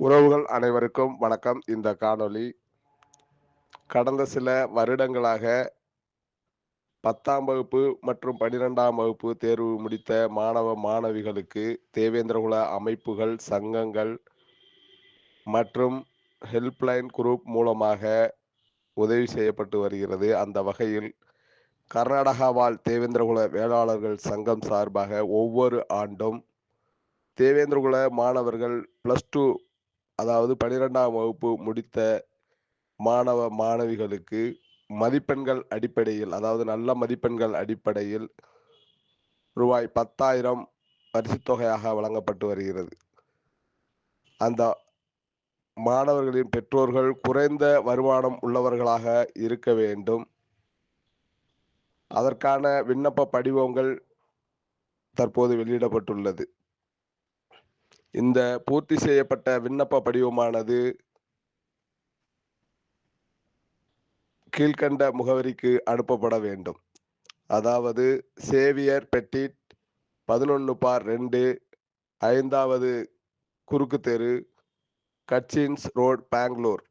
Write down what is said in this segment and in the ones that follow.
உறவுகள் அனைவருக்கும் வணக்கம். இந்த காணொளி கடந்த சில வருடங்களாக பத்தாம் வகுப்பு மற்றும் பனிரெண்டாம் வகுப்பு தேர்வு முடித்த மாணவ மாணவிகளுக்கு தேவேந்திரகுல அமைப்புகள் சங்கங்கள் மற்றும் ஹெல்ப்லைன் குரூப் மூலமாக உதவி செய்யப்பட்டு வருகிறது. அந்த வகையில் கர்நாடகா வாழ் தேவேந்திரகுல வேளாளர்கள் சங்கம் சார்பாக ஒவ்வொரு ஆண்டும் தேவேந்திரகுல மாணவர்கள் ப்ளஸ் டூ அதாவது பனிரெண்டாம் வகுப்பு முடித்த மாணவ மாணவிகளுக்கு மதிப்பெண்கள் அடிப்படையில் அதாவது நல்ல மதிப்பெண்கள் அடிப்படையில் ரூபாய் பத்தாயிரம் பரிசுத்தொகையாக வழங்கப்பட்டு வருகிறது. அந்த மாணவர்களின் பெற்றோர்கள் குறைந்த வருமானம் உள்ளவர்களாக இருக்க வேண்டும். அதற்கான விண்ணப்ப படிவங்கள் தற்போது வெளியிடப்பட்டுள்ளது. இந்த பூர்த்தி செய்யப்பட்ட விண்ணப்ப படிவமானது கீழ்கண்ட முகவரிக்கு அனுப்பப்பட வேண்டும். அதாவது சேவியர் பெட்டிட் பதினொன்று பார் ரெண்டு ஐந்தாவது குறுக்கு தெரு கட்சின்ஸ் ரோட் பெங்களூர்.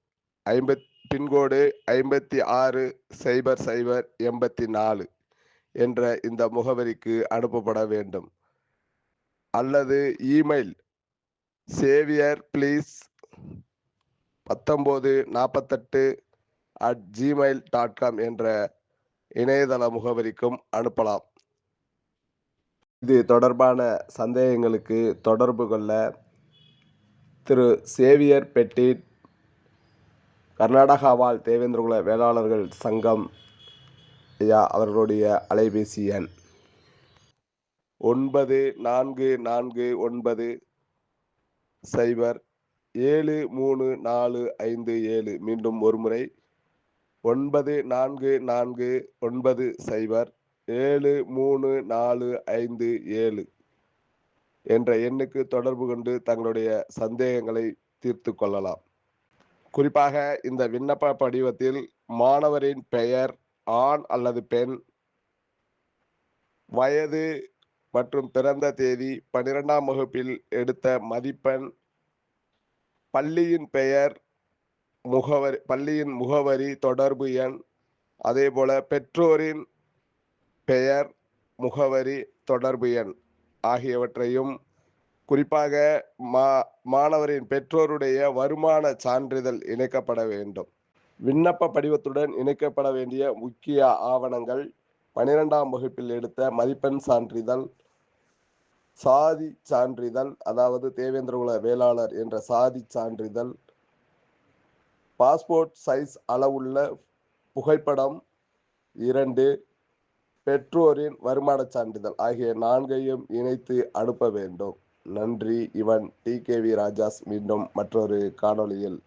ஐம்பத் பின்கோடு ஐம்பத்தி ஆறு சைபர் சைபர் எண்பத்தி நாலு என்ற இந்த முகவரிக்கு அனுப்பப்பட வேண்டும். அல்லது இமெயில் சேவியர் ப்ளீஸ். பத்தொம்போது நாற்பத்தெட்டு அட் ஜிமெயில் டாட் காம் என்ற இணையதள முகவரிக்கும் அனுப்பலாம். இது தொடர்பான சந்தேகங்களுக்கு தொடர்பு கொள்ள திரு சேவியர் பெட்டிட் கர்நாடகாவால் தேவேந்திரகுல வேளாளர்கள் சங்கம் ஐயா அவர்களுடைய அலைபேசி எண் ஒன்பது நான்கு நான்கு ஒன்பது சைபர் ஏழு மூணு நாலு ஐந்து ஏழு. மீண்டும் ஒருமுறை ஒன்பது நான்கு நான்கு ஒன்பது சைபர் ஏழு மூணு நாலு ஐந்து ஏழு என்ற எண்ணுக்கு தொடர்பு கொண்டு தங்களுடைய சந்தேகங்களை தீர்த்து கொள்ளலாம். குறிப்பாக இந்த விண்ணப்ப படிவத்தில் மாணவரின் பெயர் ஆண் அல்லது பெண் வயது மற்றும் பிறந்த தேதி பன்னிரெண்டாம் வகுப்பில் எடுத்த மதிப்பெண் பள்ளியின் பெயர் முகவரி பள்ளியின் முகவரி தொடர்பு எண் அதே போல பெற்றோரின் பெயர் முகவரி தொடர்பு எண் ஆகியவற்றையும் குறிப்பாக மா மாணவரின் பெற்றோருடைய வருமான சான்றிதழ் இணைக்கப்பட வேண்டும். விண்ணப்ப படிவத்துடன் இணைக்கப்பட வேண்டிய முக்கிய ஆவணங்கள் பனிரெண்டாம் வகுப்பில் எடுத்த மதிப்பெண் சான்றிதழ் சாதி சான்றிதழ் அதாவது தேவேந்திரகுல வேளாளர் என்ற சாதி சான்றிதழ் பாஸ்போர்ட் சைஸ் அளவுள்ள புகைப்படம் இரண்டு பெற்றோரின் வருமானச் சான்றிதழ் ஆகிய நான்கையும் இணைத்து அனுப்ப வேண்டும். நன்றி இவன் டி கே வி ராஜாஸ். மீண்டும் மற்றொரு காணொளியில்